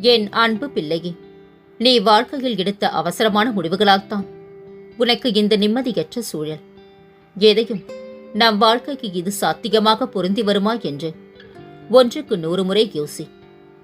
என் அன்பு பிள்ளையே நீ வாழ்க்கையில் எடுத்த அவசரமான முடிவுகளால்தான் உனக்கு இந்த நிம்மதியற்ற சூழல். எதையும் நம் வாழ்க்கைக்கு இது சாத்தியமாக பொருந்தி வருமா என்று ஒன்றுக்கு நூறு முறை யோசி.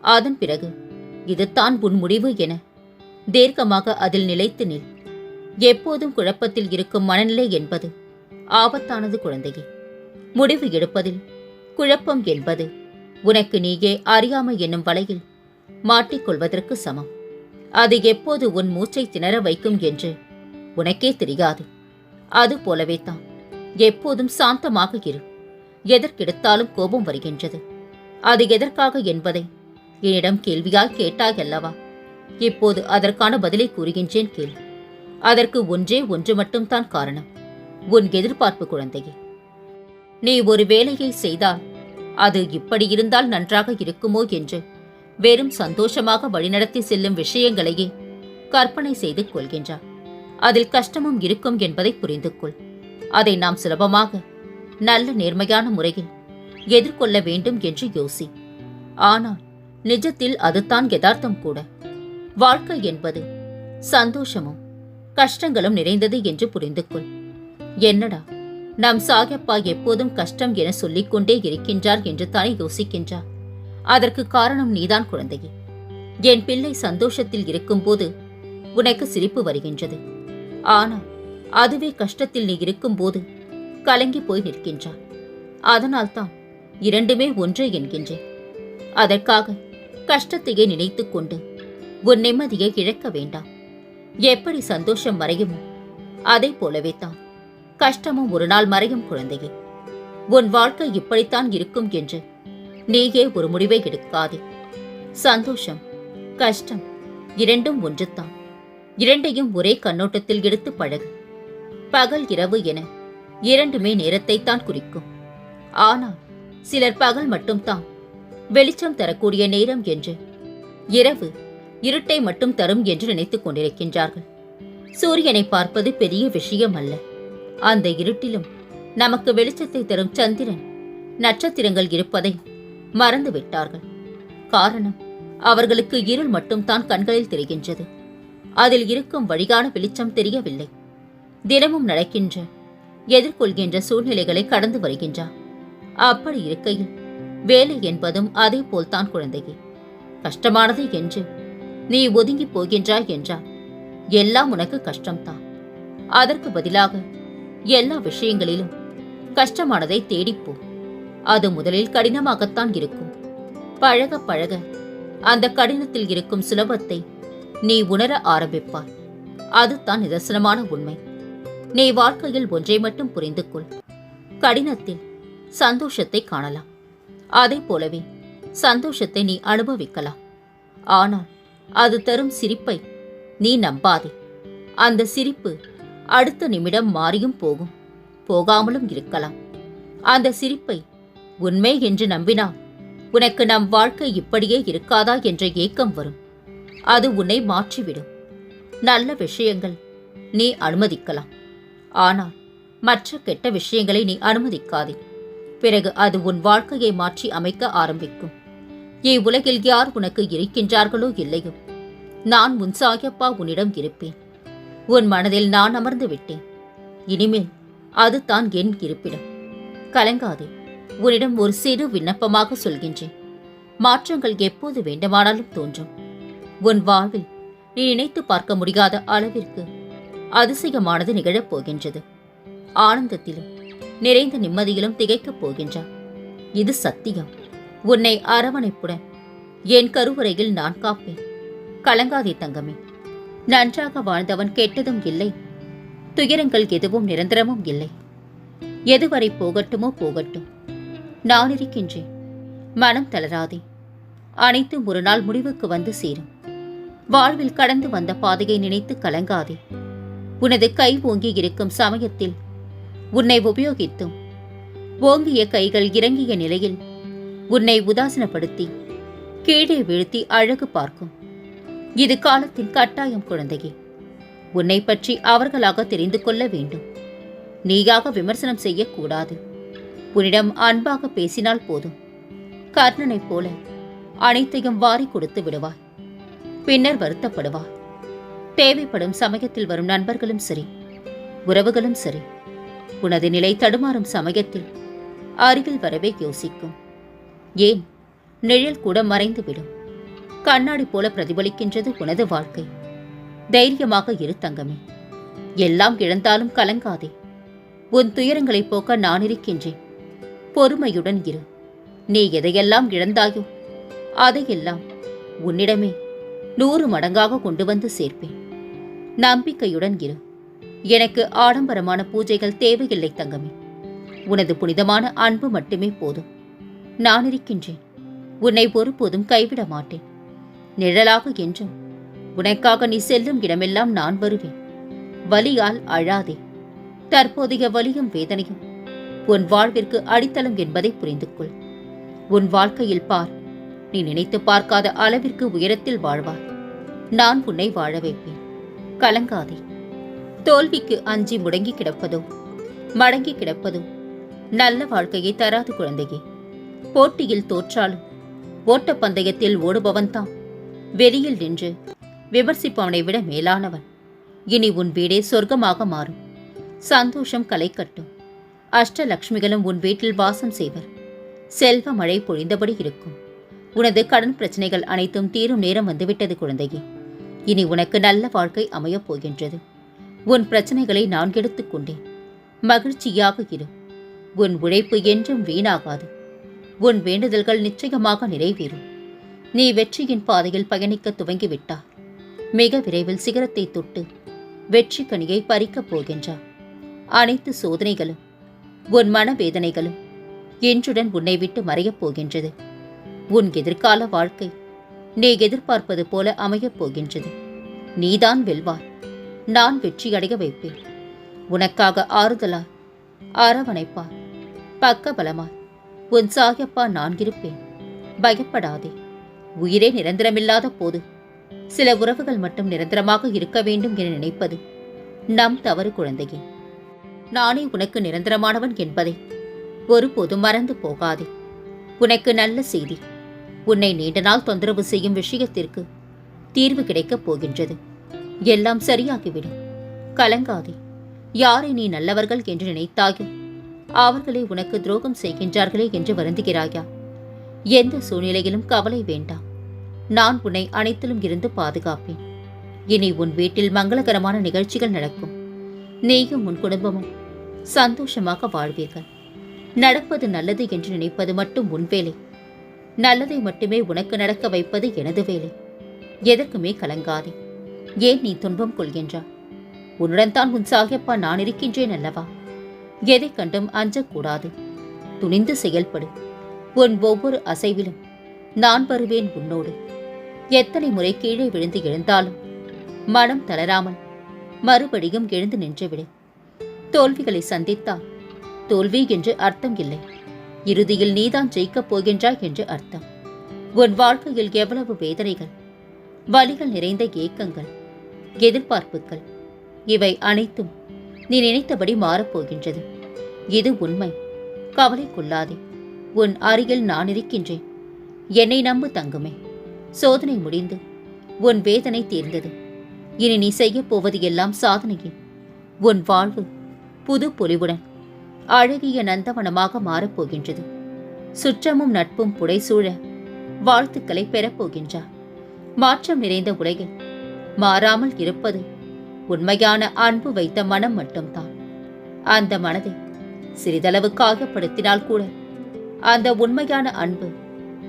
அதன் பிறகு இதுதான் உன் முடிவு என தீர்க்கமாக அதில் நிலைத்து நில். எப்போதும் குழப்பத்தில் இருக்கும் மனநிலை என்பது ஆபத்தானது குழந்தையே. முடிவு எடுப்பதில் குழப்பம் என்பது உனக்கு நீயே அறியாமை என்னும் வலையில் மாட்டிக்கொள்வதற்கு சமம். அது எப்போது உன் மூச்சை திணற வைக்கும் என்று உனக்கே தெரியாது. அது போலவே தான். எப்போதும் சாந்தமாக இரு. எதற்கெடுத்தாலும் கோபம் வருகின்றது. அது எதற்காக என்பதை என்னிடம் கேள்வியாய் கேட்டாய் அல்லவா? இப்போது அதற்கான பதிலை கூறுகின்றேன் கேள். அதற்கு ஒன்றே ஒன்று மட்டும்தான் காரணம். உன் எதிர்பார்ப்பு குழந்தையே. நீ ஒரு வேலையை செய்தால் அது இப்படி இருந்தால் நன்றாக இருக்குமோ என்று வெறும் சந்தோஷமாக வழிநடத்தி செல்லும் விஷயங்களையே கற்பனை செய்து கொள்கின்றார். அதில் கஷ்டமும் இருக்கும் என்பதை புரிந்து கொள். அதை நாம் சுலபமாக நல்ல நேர்மையான முறையில் எதிர்கொள்ள வேண்டும் என்று யோசி. ஆனால் நிஜத்தில் அதுதான் யதார்த்தம் கூட. வாழ்க்கை என்பது சந்தோஷமும் கஷ்டங்களும் நிறைந்தது என்று புரிந்து கொள். என்னடா நம் சாகப்பா எப்போதும் கஷ்டம் என சொல்லிக்கொண்டே இருக்கின்றார் என்று தானே யோசிக்கின்றார். அதற்கு காரணம் நீதான் குழந்தையே. என் பிள்ளை சந்தோஷத்தில் இருக்கும்போது உனக்கு சிரிப்பு வருகின்றது. ஆனால் அதுவே கஷ்டத்தில் நீ இருக்கும்போது கலங்கி போய் நிற்கின்றாய் அதனால்தான் இரண்டுமே ஒன்று என்கின்றேன். அதற்காக கஷ்டத்தையே நினைத்துக் கொண்டு உன் நிம்மதியை இழக்க வேண்டாம். எப்படி சந்தோஷம் மறையுமோ அதை போலவே தான் கஷ்டமும் ஒரு நாள் மறையும் குழந்தையே. உன் வாழ்க்கை இப்படித்தான் இருக்கும் என்று நீயே ஒரு முடிவை எடுக்காதே. சந்தோஷம் கஷ்டம் இரண்டும் ஒன்றுதான். இரண்டையும் ஒரே கண்ணோட்டத்தில் எடுத்து பழகு. பகல் இரவு என இரண்டுமே நேரத்தைத்தான் குறிக்கும். ஆனால் சிலர் பகல் மட்டும்தான் வெளிச்சம் தரக்கூடிய நேரம் என்று இரவு இருட்டை மட்டும் தரும் என்று நினைத்துக் கொண்டிருக்கின்றார்கள். சூரியனை பார்ப்பது பெரிய விஷயம் அல்ல அந்த இருட்டிலும் நமக்கு வெளிச்சத்தை தரும் சந்திரன் நட்சத்திரங்கள் இருப்பதை மறந்து விட்டார்கள் காரணம் அவர்களுக்கு இருள் மட்டும்தான் கண்களில் தெரிகின்றது. அதில் இருக்கும் வழிகான வெளிச்சம் தெரியவில்லை. தினமும் நடக்கின்ற எதிர்கொள்கின்ற சூழ்நிலைகளை கடந்து வருகின்றார் அப்படி இருக்கையில் வேலை என்பதும் அதே போல்தான் குழந்தையே. கஷ்டமானது என்று நீ ஒதுங்கி போகின்றாய் என்றால் எல்லாம் உனக்கு கஷ்டம்தான். அதற்கு பதிலாக எல்லா விஷயங்களிலும் கஷ்டமானதை தேடிப்போ அது முதலில் கடினமாகத்தான் இருக்கும். பழக பழக அந்த கடினத்தில் இருக்கும் சுலபத்தை நீ உணர ஆரம்பிப்பாய். அதுதான் நிதர்சனமான உண்மை. நீ வாழ்க்கையில் ஒன்றை மட்டும் புரிந்து கொள். கடினத்தில் சந்தோஷத்தை காணலாம். அதை போலவே சந்தோஷத்தை நீ அனுபவிக்கலாம். ஆனால் அது தரும் சிரிப்பை நீ நம்பாதே. அந்த சிரிப்பு அடுத்த நிமிடம் மாறியும் போகும். போகாமலும் இருக்கலாம். அந்த சிரிப்பை உண்மை என்று நம்பினால் உனக்கு நம் வாழ்க்கை இப்படியே இருக்காதா என்ற ஏக்கம் வரும். அது உன்னை மாற்றிவிடும். நல்ல விஷயங்கள் நீ அனுமதிக்கலாம். ஆனால் மற்ற கெட்ட விஷயங்களை நீ அனுமதிக்காதே. பிறகு அது உன் வாழ்க்கையை மாற்றி அமைக்க ஆரம்பிக்கும். இவ்வுலகில் யார் உனக்கு இருக்கின்றார்களோ இல்லையோ நான் உன் சாயப்பா உன்னிடம் இருப்பேன். உன் மனதில் நான் அமர்ந்து விட்டேன். இனிமேல் அதுதான் என் இருப்பிடம். கலங்காதே. உன்னிடம் ஒரு சிறு விண்ணப்பமாக சொல்கின்றேன். மாற்றங்கள் எப்போது வேண்டுமானாலும் தோன்றும். உன் வாழ்வில் நீ நினைத்து பார்க்க முடியாத அளவிற்கு அதிசயமானது நிகழப் போகின்றது. ஆனந்தத்திலும் நிறைந்த நிம்மதியிலும் திகைக்கப் போகின்றார் இது சத்தியம். உன்னை அரவணைப்புடன் என் கருவறையில் நான் காப்பேன். கலங்காதே தங்கமே. நன்றாக வாழ்ந்தவன் கெட்டதும் இல்லை. துயரங்கள் எதுவும் நிரந்தரமும் இல்லை. எதுவரை போகட்டுமோ போகட்டும். நான் இருக்கின்றேன். மனம் தளராதே. அனைத்தும் ஒரு நாள் முடிவுக்கு வந்து சேரும். வாழ்வில் கடந்து வந்த பாதையை நினைத்து கலங்காதே. உனது கை ஓங்கி இருக்கும் சமயத்தில் உன்னை உபயோகித்தும் ஓங்கிய கைகள் இறங்கிய நிலையில் உன்னை உதாசனப்படுத்தி கீழே வீழ்த்தி அழகு பார்க்கும். இது காலத்தின் கட்டாயம் குழந்தையே. உன்னை பற்றி அவர்களாக தெரிந்து கொள்ள வேண்டும். நீயாக விமர்சனம் செய்யக்கூடாது. உன்னிடம் அன்பாக பேசினால் போதும். கர்ணனைப் போல அனைத்தையும் வாரி கொடுத்து விடுவாய். பின்னர் வருத்தப்படுவாய். தேவைப்படும் சமயத்தில் வரும் நண்பர்களும் சரி உறவுகளும் சரி. உனது நிலை தடுமாறும் சமயத்தில் அருகில் வரவே யோசிக்கும். ஏன்? நிழல் கூட மறைந்துவிடும். கண்ணாடி போல பிரதிபலிக்கின்றது உனது வாழ்க்கை. தைரியமாக இரு தங்கமே. எல்லாம் இழந்தாலும் கலங்காதே. உன் துயரங்களை போக்க நான் இருக்கின்றேன். பொறுமையுடன் இரு. நீ எதையெல்லாம் இழந்தாயோ அதையெல்லாம் உன்னிடமே நூறு மடங்காக கொண்டு வந்து சேர்ப்பேன். நம்பிக்கையுடன் இரு. எனக்கு ஆடம்பரமான பூஜைகள் தேவையில்லை தங்கமே. உனது புனிதமான அன்பு மட்டுமே போதும். நான் இருக்கின்றேன். உன்னை ஒருபோதும் கைவிட மாட்டேன். நிழலாக என்றும் உனக்காக நீ செல்லும் இடமெல்லாம் நான் வருவேன். வலியால் அழாதே. தற்போதைய வலியும் வேதனையும் உன் வாழ்விற்கு அடித்தளம் என்பதை புரிந்து கொள் உன் வாழ்க்கையில் பார். நீ நினைத்து பார்க்காத அளவிற்கு உயரத்தில் வாழ்வாய். நான் உன்னை வாழ வைப்பேன். கலங்காதே. தோல்விக்கு அஞ்சி முடங்கி கிடப்பதோ? மடங்கி கிடப்பதோ? நல்ல வாழ்க்கையை தராது குழந்தையே. போட்டியில் தோற்றாலும் ஓட்டப்பந்தயத்தில் ஓடுபவன்தான் வெளியில் நின்று விமர்சிப்பவனை விட மேலானவன். இனி உன் வீடே சொர்க்கமாக மாறும். சந்தோஷம் களை கட்டும் அஷ்டலக்ஷ்மிகளும் உன் வீட்டில் வாசம் செய்வர். செல்வ மழை பொழிந்தபடி இருக்கும். உனது கடன் பிரச்சனைகள் அனைத்தும் தீரும் நேரம் வந்துவிட்டது குழந்தையே. இனி உனக்கு நல்ல வாழ்க்கை அமையப் போகின்றது. உன் பிரச்சனைகளை நான் எடுத்துக்கொண்டேன் மகிழ்ச்சியாக இரு. உன் உழைப்பு என்றும் வீணாகாது. உன் வேண்டுதல்கள் நிச்சயமாக நிறைவேறும். நீ வெற்றியின் பாதையில் பயணிக்க துவங்கிவிட்டார் மிக விரைவில் சிகரத்தை தொட்டு வெற்றி கனியை பறிக்கப் போகின்றார் அனைத்து சோதனைகளும் உன் மனவேதனைகளும் என்றுடன் உன்னை விட்டு மறையப் போகின்றது. உன் எதிர்கால வாழ்க்கை நீ எதிர்பார்ப்பது போல அமையப் போகின்றது. நீதான் வெல்வாய். நான் வெற்றியடைய வைப்பேன். உனக்காக ஆறுதலாய் அரவணைப்பாய் பக்க பலமாய் உன் சாயப்பா நான் இருப்பேன். பயப்படாதே. உயிரே நிரந்தரமில்லாத போது சில உறவுகள் மட்டும் நிரந்தரமாக இருக்க வேண்டும் என நினைப்பது நம் தவறு குழந்தையே. நானே உனக்கு நிரந்தரமானவன் என்பதை. ஒருபோதும் மறந்து போகாதே. உனக்கு நல்ல செய்தி. உன்னை நீண்ட நாள் தொந்தரவு செய்யும் விஷயத்திற்கு தீர்வு கிடைக்கப் போகின்றது. எல்லாம் சரியாகிவிடும். கலங்காதே. யாரை நீ நல்லவர்கள் என்று நினைத்தாயோ அவர்களே உனக்கு துரோகம் செய்கின்றார்களே என்று வருந்துகிறாயா? எந்த சூழ்நிலையிலும் கவலை வேண்டாம் நான் உன்னை அனைத்திலும் இருந்து பாதுகாப்பேன். இனி உன் வீட்டில் மங்களகரமான நிகழ்ச்சிகள் நடக்கும். நீயும் உன் குடும்பமும் சந்தோஷமாக வாழ்வீர்கள். நடப்பது நல்லது என்று நினைப்பது மட்டும் உன் வேலை. நல்லதை மட்டுமே உனக்கு நடக்க வைப்பது எனது வேலை. எதற்குமே கலங்காதே. ஏன் நீ துன்பம் கொள்கின்றாய்? உன்னுடன் தான் உன் சாகியப்பா நான் இருக்கின்றேன் அல்லவா? எதை கண்டும் அஞ்சக்கூடாது. துணிந்து செயல்படு. உன் ஒவ்வொரு அசைவிலும் நான் வருவேன் உன்னோடு. எத்தனை முறை கீழே விழுந்து எழுந்தாலும் மனம் தளராமல் மறுபடியும் எழுந்து நின்றுவிடு. தோல்விகளை சந்தித்தால் தோல்வி என்று அர்த்தம் இல்லை. இறுதியில் நீதான் ஜெயிக்கப் போகின்றாய் என்று அர்த்தம். உன் வாழ்க்கையில் எவ்வளவு வேதனைகள்? வலிகள் நிறைந்த ஏக்கங்கள். எதிர்பார்ப்புகள். இவை அனைத்தும் நீ நினைத்தபடி மாறப்போகின்றது இது உண்மை. கவலை கொள்ளாதே. உன் அருகில் நான் இருக்கின்றேன். என்னை நம்பு தங்குமே. சோதனை முடிந்து உன் வேதனை தீர்ந்தது. இனி நீ செய்யப் போவது எல்லாம் சாதனையே. உன் வாழ்வு புது பொலிவுடன் அழகிய நந்தவனமாக மாறப்போகின்றது. சுற்றமும் நட்பும் புடைசூழ வாழ்த்துக்களை பெறப்போகின்றார் மாற்றம் நிறைந்த உலகில் மாறாமல் இருப்பது உண்மையான அன்பு வைத்த மனம் மட்டும்தான். அந்த மனதை சிறிதளவு காயப்படுத்தினால் கூட அந்த உண்மையான அன்பு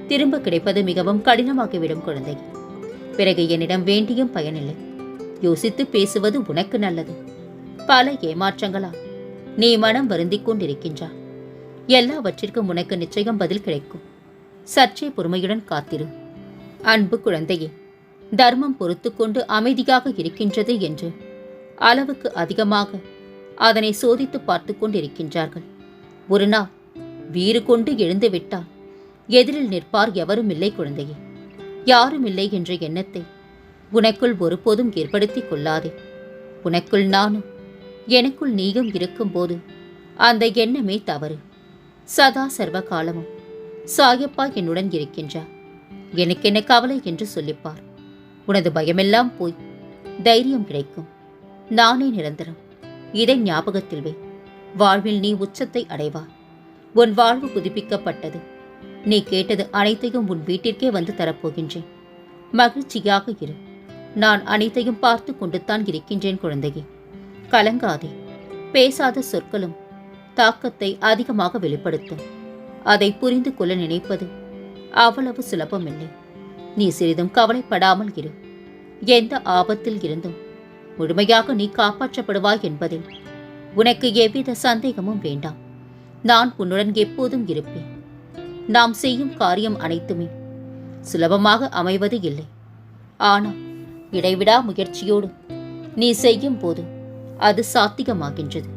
திரும்ப கிடைப்பது மிகவும் கடினமாகிவிடும் குழந்தை. பிறகு என்னிடம் வேண்டியும் பயனில்லை. யோசித்து பேசுவது உனக்கு நல்லது. பல ஏமாற்றங்களால் நீ மனம் வருந்திக் கொண்டிருக்கின்றாய். எல்லாவற்றிற்கும் உனக்கு நிச்சயம் பதில் கிடைக்கும். சற்றே பொறுமையுடன் காத்திரு. அன்பு குழந்தையே தர்மம் பொறுத்துக்கொண்டு அமைதியாக இருக்கின்றது என்று அளவுக்கு அதிகமாக அதனை சோதித்து பார்த்து கொண்டிருக்கின்றார்கள். ஒரு நாள் வீறு கொண்டு எழுந்து விட்டால் எதிரில் நிற்பார் எவரும் இல்லை குழந்தையே. யாரும் இல்லை என்ற எண்ணத்தை உனக்குள் ஒருபோதும் ஏற்படுத்திக் கொள்ளாதே. உனக்குள் நானும் எனக்குள் நீயும் இருக்கும்போது அந்த எண்ணமே தவறு. சதா சர்வ காலமும் சாயப்பா என்னுடன் இருக்கின்றார். எனக்கென்ன கவலை என்று சொல்லிப்பார். உனது பயமெல்லாம் போய் தைரியம் கிடைக்கும். நானே நிரந்தரம். இதை ஞாபகத்தில் வை. வாழ்வில் நீ உச்சத்தை அடைவார் உன் வாழ்வு புதுப்பிக்கப்பட்டது. நீ கேட்டது அனைத்தையும் உன் வீட்டிற்கே வந்து தரப்போகின்றேன். மகிழ்ச்சியாக இரு. நான் அனைத்தையும் பார்த்து கொண்டுத்தான் இருக்கின்றேன் குழந்தையே. கலங்காதே. பேசாத சொற்களும் தாக்கத்தை அதிகமாக வெளிப்படுத்தும். அதை புரிந்து கொள்ள நினைப்பது அவ்வளவு சுலபமில்லை. நீ சிறிதும் கவலைப்படாமல் இரு. எந்த ஆபத்தில் இருந்தும் முழுமையாக நீ காப்பாற்றப்படுவாய் என்பதில் உனக்கு எவ்வித சந்தேகமும் வேண்டாம். நான் உன்னுடன் எப்போதும் இருப்பேன். நாம் செய்யும் காரியம் அனைத்துமே சுலபமாக அமைவது இல்லை. ஆனால் இடைவிடா முயற்சியோடு நீ செய்யும் போது அது சாத்தியமாகின்றது.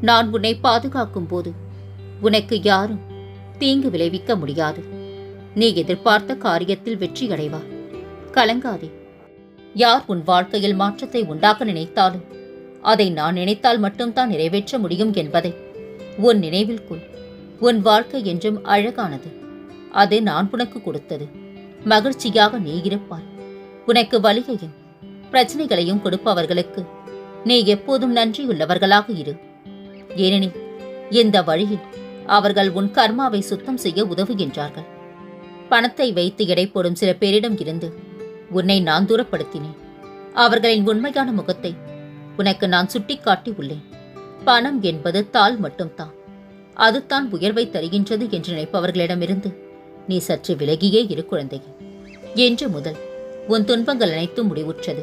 நான் உன்னை பாதுகாக்கும் போது உனக்கு யாரும் தீங்கு விளைவிக்க முடியாது. நீ எதிர்பார்த்த காரியத்தில் வெற்றி அடைவாய் கலங்காதே. யார் உன் வாழ்க்கையில் மாற்றத்தை உண்டாக்க நினைத்தாலும் அதை நான் நினைத்தால் மட்டும்தான் நிறைவேற்ற முடியும் என்பதை உன் நினைவில் கொள். உன் வாழ்க்கை என்றும் அழகானது. அது நான் உனக்கு கொடுத்தது. மகிழ்ச்சியாக நீ இருப்பாய். உனக்கு வலியையும் பிரச்சனைகளையும் கொடுப்பவர்களுக்கு நீ எப்போதும் நன்றியுள்ளவர்களாக இரு. ஏனெனில் இந்த வழியில் அவர்கள் உன் கர்மாவை சுத்தம் செய்ய உதவுகின்றார்கள் பணத்தை வைத்து எடை போடும் சில பேரிடம் இருந்து உன்னை நான் தூரப்படுத்தினேன். அவர்களின் உண்மையான முகத்தை உனக்கு நான் சுட்டிக்காட்டி உள்ளேன். பணம் என்பது தாள் மட்டும்தான். அதுதான் உயர்வை தருகின்றது என்று நினைப்பவர்களிடமிருந்து நீ சற்று விலகியே இரு குழந்தையே. என்று முதல் உன் துன்பங்கள் அனைத்தும் முடிவுற்றது.